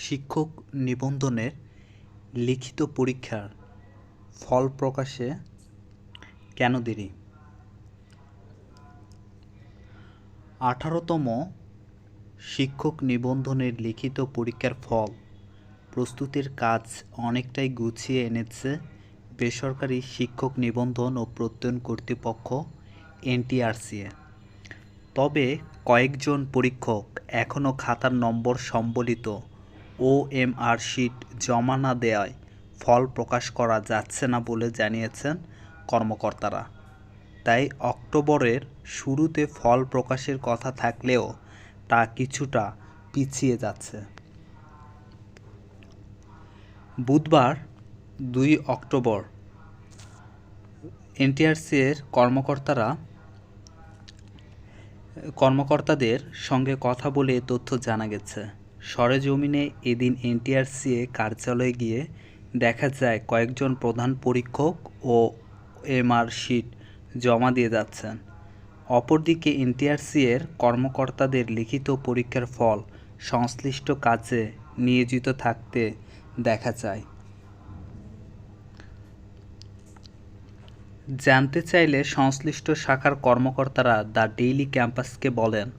শিক্ষক নিবন্ধনের লিখিত পরীক্ষার ফল প্রকাশে কেন দেরি? আঠারোতম শিক্ষক নিবন্ধনের লিখিত পরীক্ষার ফল প্রস্তুতির কাজ অনেকটাই গুছিয়ে এনেছে বেসরকারি শিক্ষক নিবন্ধন ও প্রত্যয়ন কর্তৃপক্ষ এনটিআরসিএ। তবে কয়েকজন পরীক্ষক এখনও খাতার নম্বর সম্বলিত ওএমআর শিট জমা না দেওয়ায় ফল প্রকাশ করা যাচ্ছে না বলে জানিয়েছেন কর্মকর্তারা। তাই অক্টোবরের শুরুতে ফল প্রকাশের কথা থাকলেও তা কিছুটা পিছিয়ে যাচ্ছে। বুধবার দুই অক্টোবর এনটিআরসি এর কর্মকর্তারা কর্মকর্তাদের সঙ্গে কথা বলে তথ্য জানা গেছে। সরেজমিনে এদিন এনটিআরসিএ কার্যালয়ে গিয়ে দেখা যায় কয়েকজন প্রধান পরীক্ষক ও এমআর শিট জমা দিয়ে যাচ্ছেন। অপরদিকে এনটিআরসিএর কর্মকর্তাদের লিখিত পরীক্ষার ফল সংশ্লিষ্ট কাজে নিয়োজিত থাকতে দেখা যায়। জানতে চাইলে সংশ্লিষ্ট শাখার কর্মকর্তারা দ্য ডেইলি ক্যাম্পাসকে বলেন,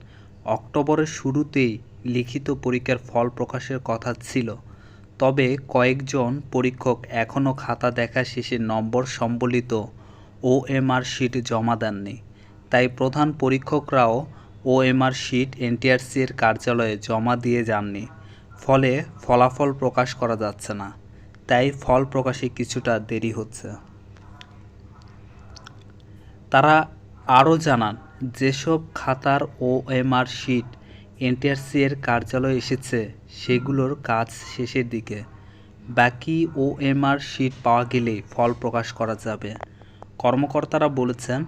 অক্টোবরের শুরুতেই লিখিত পরীক্ষার ফল প্রকাশের কথা ছিল। তবে কয়েকজন পরীক্ষক এখনও খাতা দেখা শেষে নম্বর সম্বলিত ওএমআর শিট জমা দেননি। তাই প্রধান পরীক্ষকরাও ওএমআর শিট এনটিআরসি এর কার্যালয়ে জমা দিয়ে যাননি। ফলে ফলাফল প্রকাশ করা যাচ্ছে না। তাই ফল প্রকাশে কিছুটা দেরি হচ্ছে। তারা আরও জানান, যেসব খাতার ওএমআর শিট এনটিআরসি এর কার্যালয়ে এসেছে, সেগুলোর কাজ শেষের দিকে। বাকি ওএমআর শিট পাওয়া গেলেই ফল প্রকাশ করা যাবে। কর্মকর্তারা বলেছেন,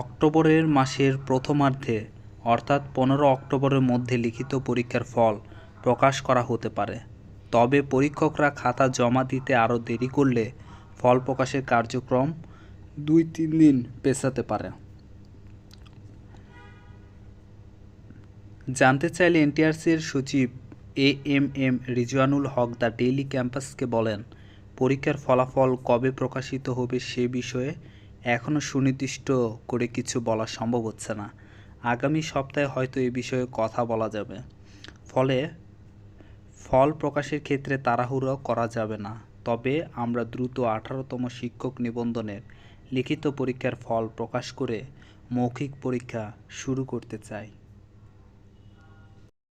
অক্টোবরের মাসের প্রথমার্ধে, অর্থাৎ পনেরো অক্টোবরের মধ্যে লিখিত পরীক্ষার ফল প্রকাশ করা হতে পারে। তবে পরীক্ষকরা খাতা জমা দিতে আরও দেরি করলে ফল প্রকাশের কার্যক্রম দুই তিন দিন পেছাতে পারে। জানতে চাইলে এনটিআরসির সচিব A M M Rizwanul Haque the daily ক্যাম্পাসকে বলেন, পরীক্ষার ফলাফল কবে প্রকাশিত হবে সে বিষয়ে এখনও সুনির্দিষ্ট করে কিছু বলা সম্ভব হচ্ছে না। আগামী সপ্তাহে হয়তো এ বিষয়ে কথা বলা যাবে। ফলে ফল প্রকাশের ক্ষেত্রে তাড়াহুড়ো করা যাবে না। তবে আমরা দ্রুত আঠারোতম শিক্ষক নিবন্ধনের লিখিত পরীক্ষার ফল প্রকাশ করে মৌখিক পরীক্ষা শুরু করতে চাই।